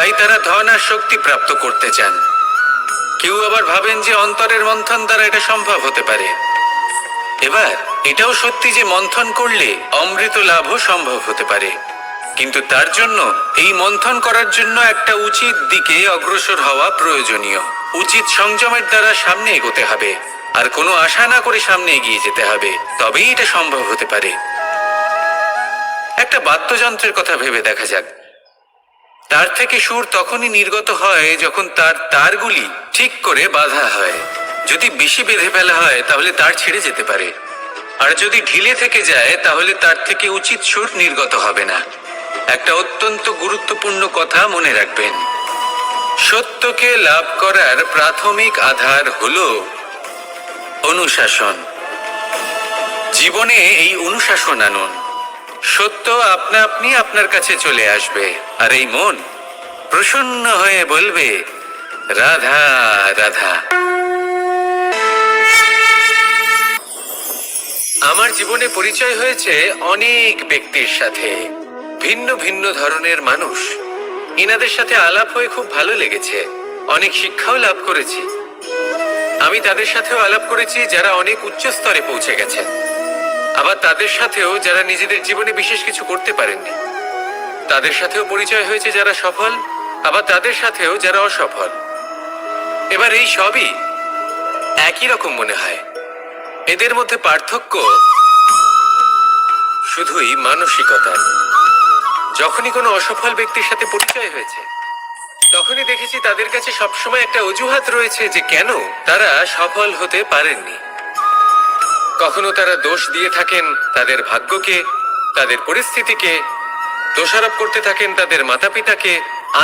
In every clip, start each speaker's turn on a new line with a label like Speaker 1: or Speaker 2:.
Speaker 1: তাই তারা ধন আর শক্তি প্রাপ্ত করতে চান। কেউ আবার ভাবেন যে অন্তরের মন্থন দ্বারা এটা সম্ভব হতে পারে। এবার, এটাও সত্যি যে মন্থন করলে অমৃত লাভও সম্ভব হতে পারে। কিন্তু তার জন্য এই মন্থন করার জন্য একটা উচিত দিকে অগ্রসর হওয়া প্রয়োজনীয়। উচিত সংযমের দ্বারা সামনে এগোতে হবে। আর কোনো আশা না করে সামনে এগিয়ে যেতে হবে। তবেই এটা সম্ভব হতে পারে। একটা বাদ্যযন্ত্রের কথা ভেবে দেখা যাক। তার থেকে সুর তখনই নির্গত হয় যখন তার তারগুলি ঠিক করে বাঁধা হয়। যদি বেশি বেঁধে ফেলা হয়, তাহলে তার ছেড়ে যেতে পারে। আর যদি ঢিলে থেকে যায়, তাহলে তার থেকে উচিত সুর নির্গত হবে না। একটা অত্যন্ত গুরুত্বপূর্ণ কথা মনে রাখবেন। সত্যকে লাভ করার প্রাথমিক আধার হল অনুশাসন। জীবনে এই অনুশাসন আনুন। সত্য আপনা আপনি আপনার কাছে চলে আসবে। আর এই মন প্রসন্ন হয়ে বলবে, রাধা রাধা। আমার জীবনে পরিচয় হয়েছে অনেক ব্যক্তির সাথে। ভিন্ন ভিন্ন ধরনের মানুষ। ইনাদের সাথে আলাপ হয়ে খুব ভালো লেগেছে। অনেক শিক্ষাও লাভ করেছি। আমি তাদের সাথেও আলাপ করেছি যারা অনেক উচ্চ স্তরে পৌঁছে গেছেন। আবার তাদের সাথেও যারা নিজেদের জীবনে বিশেষ কিছু করতে পারেননি। তাদের সাথেও পরিচয় হয়েছে যারা সফল, আবার তাদের সাথেও যারা অসফল। এবার এই সবই একই রকম মনে হয়। এদের মধ্যে পার্থক্য শুধুই মানসিকতার। যখনই কোনো অসফল ব্যক্তির সাথে পরিচয় হয়েছে, তখনই দেখেছি তাদের কাছে সবসময় একটা অজুহাত রয়েছে যে কেন তারা সফল হতে পারেননি। কখনো তারা দোষ দিয়ে থাকেন তাদের ভাগ্যকে, তাদের পরিস্থিতিকে, দোষারোপ করতে থাকেন তাদের মাতা পিতাকে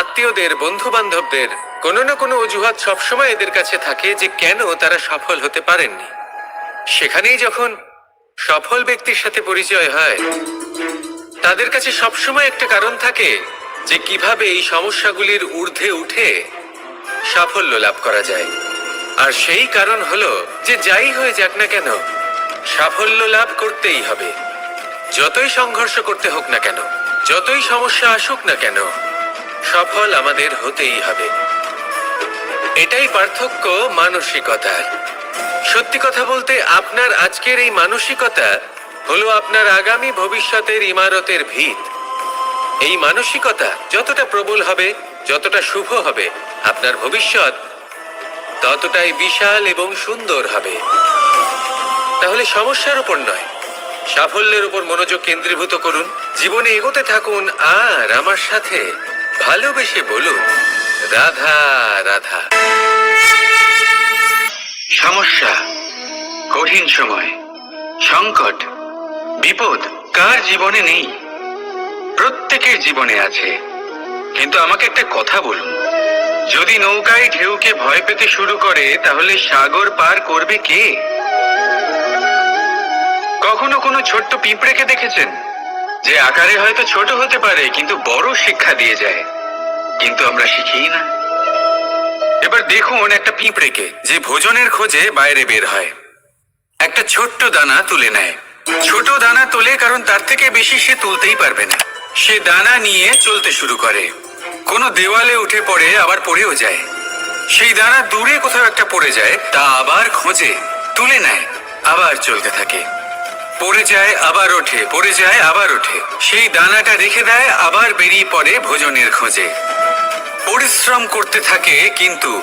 Speaker 1: আত্মীয়দের বন্ধু বান্ধবদের কোনো না কোনো অজুহাত সবসময় এদের কাছে থাকে যে কেন তারা সফল হতে পারেননি। সেখানেই যখন সফল ব্যক্তির সাথে পরিচয় হয়, তাদের কাছে সবসময় একটা কারণ থাকে যে কীভাবে এই সমস্যাগুলির ঊর্ধ্বে উঠে সাফল্য লাভ করা যায়। আর সেই কারণ হলো যে যাই হয়ে যাক না কেন সাফল্য লাভ করতেই হবে। যতই সংঘর্ষ করতে হোক না কেন, যতই সমস্যা আসুক না কেন, সফল আমাদের হতেই হবে। এটাই পার্থক্য মানসিকতার। সত্যি কথা বলতে, আপনার আজকের এই মানসিকতা হলো আপনার আগামী ভবিষ্যতের ইমারতের ভিত। এই মানসিকতা যতটা প্রবল হবে, যতটা শুভ হবে, আপনার ভবিষ্যৎ ততটাই বিশাল এবং সুন্দর হবে। তাহলে সমস্যার উপর নয়। সাফল্যের উপর মনোযোগ কেন্দ্রীভূত করুন। জীবনে এগোতে থাকুন আর আমার সাথে ভালোবেসে বলুন, রাধা রাধা। সমস্যা, কঠিন সময়, সংকট, বিপদ, কার জীবনে নেই? প্রত্যেকের জীবনে আছে। কিন্তু আমাকে একটা কথা বলুন। যদি নৌকায় ঢেউকে ভয় পেতে শুরু করে, তাহলে সাগর পার করবে কে? কখনো কোনো ছোট্ট পিঁপড়েকে দেখেছেন? যে আকারে হয়তো ছোট হতে পারে, কিন্তু বড় শিক্ষা দিয়ে যায়। কিন্তু আমরা শিখি না। এবার দেখুন একটা পিঁপড়েকে, যে ভোজনের খোঁজে বাইরে বের হয়। একটা ছোট্ট দানা তুলে নেয়। ছোট দানা তোলে কারণ তার থেকে বেশি সে তুলতেই পারবে না। সে দানা নিয়ে চলতে শুরু করে। কোনো দেওয়ালে উঠে পড়ে, আবার পড়েও যায়। সেই দানা দূরে কোথাও একটা পড়ে যায়, তা আবার খোঁজে, তুলে নেয়, আবার চলতে থাকে। পড়ে যায়, আবার ওঠে, পড়ে যায়, আবার ওঠে। সেই দানাটা রেখে দেয়, আবার বেরিয়ে পড়ে ভোজনের খোঁজে। পরিশ্রম করতে থাকে, কিন্তু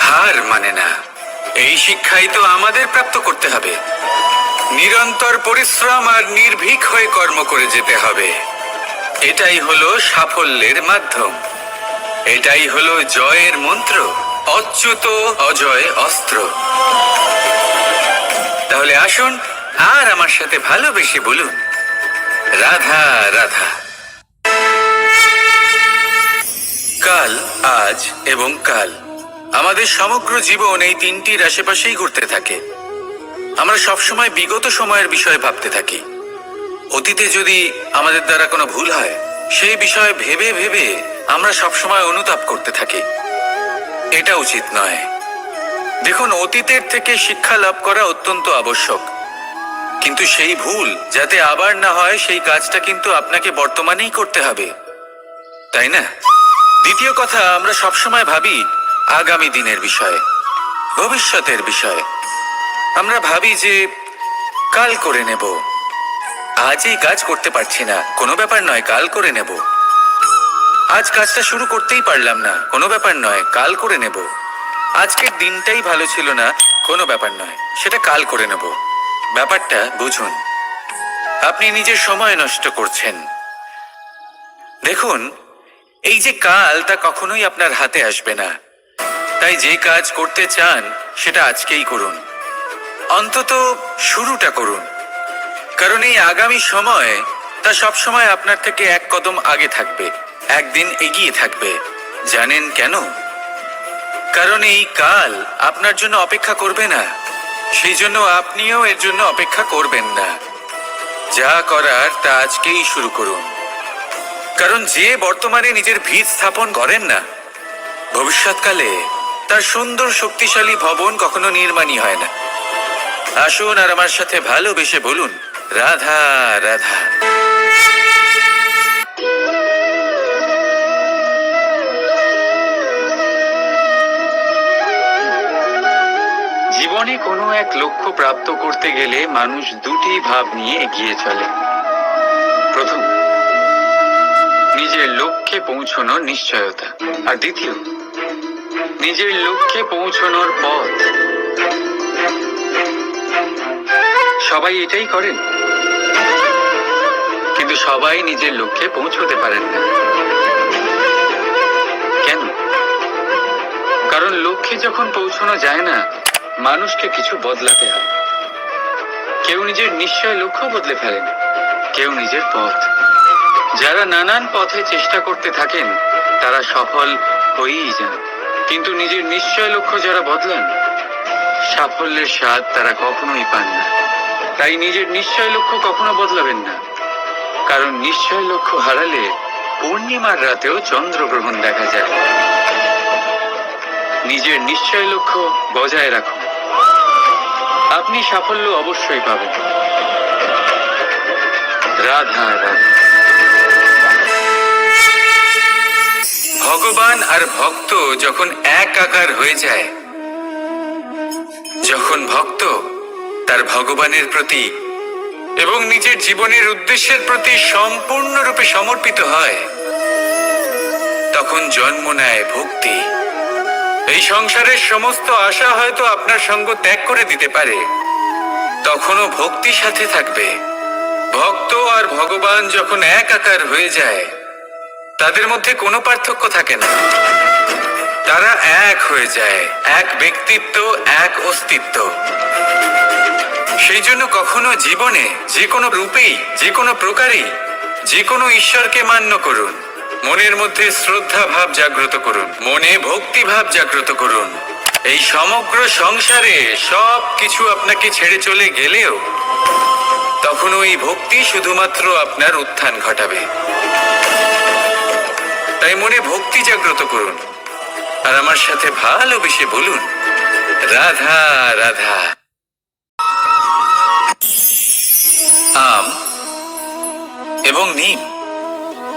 Speaker 1: হার মানে না। এই শিক্ষাই তো আমাদের প্রাপ্ত করতে হবে। নিরন্তর পরিশ্রম আর নির্ভীক হয়ে কর্ম করে যেতে হবে। এটাই হলো সাফল্যের মাধ্যম। এটাই হলো জয়ের মন্ত্র, অচ্যুত অজয় অস্ত্র। তাহলে আসুন আর আমার সাথে ভালোবেসে বলুন, রাধা রাধা।
Speaker 2: কাল, আজ এবং কাল আমাদের সমগ্র জীবন এই তিনটির আশেপাশেই ঘুরতে থাকে। আমরা সবসময় বিগত সময়ের বিষয়ে ভাবতে থাকি। অতীতে যদি আমাদের দ্বারা কোনো ভুল হয়, সেই বিষয়ে ভেবে ভেবে আমরা সবসময় অনুতাপ করতে থাকি। এটা উচিত নয়। দেখুন, অতীতের থেকে শিক্ষা লাভ করা অত্যন্ত আবশ্যক। কিন্তু সেই ভুল, যাতে আবার না হয় সেই কাজটা কিন্তু আপনাকে বর্তমানেই করতে হবে। তাই না? দ্বিতীয় কথা, আমরা সবসময় ভাবি আগামী দিনের বিষয়ে, ভবিষ্যতের বিষয়ে। আমরা ভাবি যে কাল করে নেব। আজ এই কাজ করতে পারছি না, কোনো ব্যাপার নয়, কাল করে নেব। আজ কাজটা শুরু করতেই পারলাম না, কোনো ব্যাপার নয়, কাল করে নেব। আজকের দিনটাই ভালো ছিল না, কোনো ব্যাপার নয়, সেটা কাল করে নেব। ব্যাপারটা বুঝুন। আপনি নিজের সময় নষ্ট করছেন। দেখুন, এই যে কাল তা কখনোই আপনার হাতে আসবে না। তাই যে কাজ করতে চান, সেটা আজকেই করুন। অন্তত শুরুটা করুন। কারণ এই আগামী সময় তা সব সময় আপনার থেকে এক কদম আগে থাকবে, একদিন এগিয়ে থাকবে। জানেন কেন? কারণ এই কাল আপনার জন্য অপেক্ষা করবে না। সেই জন্য আপনিও এর জন্য অপেক্ষা করবেন না। যা করার তা আজকেই শুরু করুন। কারণ যে বর্তমানে নিজের ভিত স্থাপন করেন না, ভবিষ্যৎকালে তার সুন্দর শক্তিশালী ভবন কখনো নির্মাণই হয় না। আসুন আর আমার সাথে ভালোবেসে বলুন, রাধা রাধা। জীবনে কোনো এক লক্ষ্য প্রাপ্ত করতে গেলে মানুষ দুটি ভাব নিয়ে এগিয়ে চলে। প্রথম, নিজের লক্ষ্যে পৌঁছানোর নিশ্চয়তা। আর দ্বিতীয়, নিজের লক্ষ্যে পৌঁছানোর পথ। সবাই এটাই করেন। কিন্তু সবাই নিজের লক্ষ্যে পৌঁছতে পারেন না। কেন? কারণ লক্ষ্যে যখন পৌঁছানো যায় না মানুষকে কিছু বদলাতে হয় কেউ নিজের নিশ্চয় লক্ষ্য বদলে ফেলেন, কেউ নিজের পথ। যারা নানান পথে চেষ্টা করতে থাকেন, তারা সফল হয়েই যান। কিন্তু নিজের নিশ্চয় লক্ষ্য যারা বদলান, সাফল্যের স্বাদ তারা কখনোই পান না। তাই নিজের নিশ্চয় লক্ষ্য কখনো বদলাবেন না। কারণ নিশ্চয় লক্ষ্য হারালে পূর্ণিমার রাতেও চন্দ্রগ্রহণ দেখা যায়। নিজের নিশ্চয় লক্ষ্য বজায় রাখুন। আপনি সাফল্য অবশ্যই পাবেন। রাধা রাধা। ভগবান আর ভক্ত যখন এক আকার হয়ে যায়, যখন ভক্ত তার ভগবানের প্রতি এবং নিজের জীবনের উদ্দেশ্যের প্রতি সম্পূর্ণরূপে সমর্পিত হয়, তখন জন্ম নেয় ভক্তি। এই সংসারের সমস্ত আশা হয়তো আপনার সঙ্গ ত্যাগ করে দিতে পারে। তখনও ভক্তি সাথে থাকবে। ভক্ত আর ভগবান যখন এক আকার হয়ে যায়, তাদের মধ্যে কোনো পার্থক্য থাকে না। তারা এক হয়ে যায়, এক ব্যক্তিত্ব, এক অস্তিত্ব। সেই জন্য কখনো জীবনে যে কোনো রূপেই, যে কোনো প্রকারেই, যে কোনো ঈশ্বরকে মান্য করুন। মনের মধ্যে শ্রদ্ধা ভাব জাগ্রত করুন, মনে ভক্তি ভাব জাগ্রত করুন। এই সমগ্র সংসারে সব কিছু আপনাকে ছেড়ে চলে গেলেও তখন ওই ভক্তি শুধুমাত্র আপনার উত্থান ঘটাবে। তাই মনে ভক্তি জাগ্রত করুন। আর আমার সাথে ভালোবেসে বলুন, রাধা রাধা।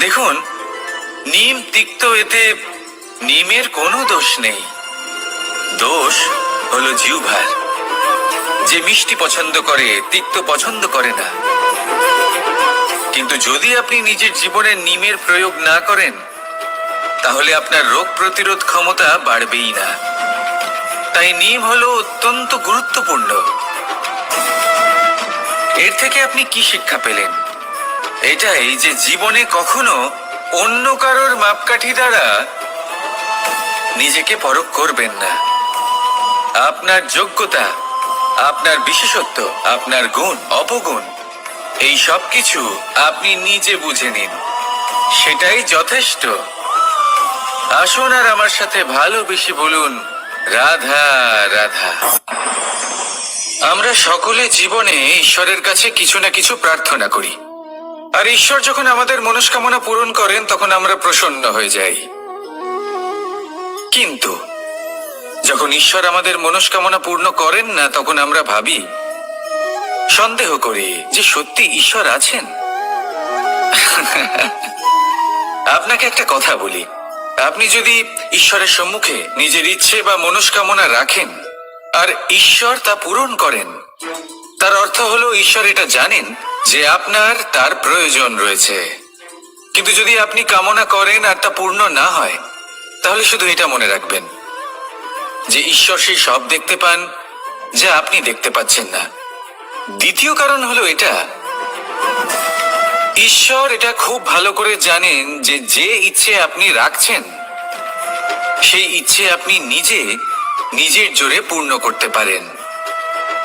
Speaker 2: দেখুন, নিম তিক্ত এতে নিমের কোনো দোষ নেই। দোষ হলো জিউভার যে মিষ্টি পছন্দ করে, তিক্ত পছন্দ করে না। কিন্তু যদি আপনি নিজের জীবনে নিমের প্রয়োগ না করেন, তাহলে আপনার রোগ প্রতিরোধ ক্ষমতা বাড়বেই না। তাই নিম হলো অত্যন্ত গুরুত্বপূর্ণ। এর থেকে আপনি কি শিক্ষা পেলেন? এটাই যে জীবনে কখনো অন্য কারোর মাপকাঠি দ্বারা নিজেকে পরখ করবেন না। আপনার যোগ্যতা, আপনার বিশেষত্ব, আপনার গুণ, অপগুণ, এই সব কিছু আপনি নিজে বুঝে নিন। সেটাই যথেষ্ট। আসুন আর আমার সাথে ভালোবেসে বলুন, রাধা রাধা। আমরা সকলে জীবনে ঈশ্বরের কাছে কিছু না কিছু প্রার্থনা করি। আর ঈশ্বর যখন আমাদের মনস্কামনা পূরণ করেন, তখন আমরা প্রসন্ন হয়ে যাই। কিন্তু, যখন ঈশ্বর আমাদের মনস্কামনা পূর্ণ করেন না, তখন আমরা ভাবি, সন্দেহ করি যে সত্যি ঈশ্বর আছেন? আপনাকে একটা কথা বলি। আপনি যদি ঈশ্বরের সম্মুখে নিজের ইচ্ছে বা মনস্কামনা রাখেন, আর ঈশ্বর তা পূরণ করেন, তার অর্থ হলো ঈশ্বর এটা জানেন যে আপনার তার প্রয়োজন রয়েছে। কিন্তু যদি আপনি কামনা করেন আর তা পূর্ণ না হয়, তাহলে শুধু এটা মনে রাখবেন, যে ঈশ্বর সেই সব দেখতে পান যা আপনি দেখতে পাচ্ছেন না। দ্বিতীয় কারণ হলো এটা, ঈশ্বর এটা খুব ভালো করে জানেন যে যে ইচ্ছে আপনি রাখছেন, সেই ইচ্ছে আপনি নিজে, নিজের জোরে পূর্ণ করতে পারেন।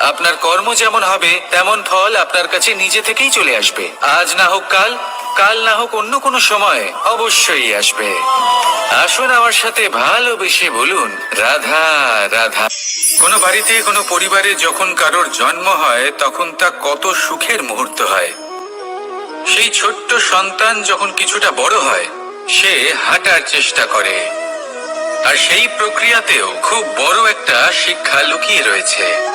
Speaker 2: আপনার কর্ম যেমন হবে, তেমন ফল আপনার কাছে নিজে থেকেই চলে আসবে। আজ না হোক কাল কাল না হোক অন্য কোনো সময় অবশ্যই আসবে। আসুন আমার সাথে ভালোবেসে বলুন, রাধা রাধা। কোনো বাড়িতে, কোনো পরিবারে যখন কারোর জন্ম হয়, তখন তা কত সুখের মুহূর্ত হয়। সেই ছোট্ট সন্তান যখন কিছুটা বড় হয়, সে হাঁটার চেষ্টা করে। আর সেই প্রক্রিয়াতেও খুব বড় একটা শিক্ষা লুকিয়ে রয়েছে।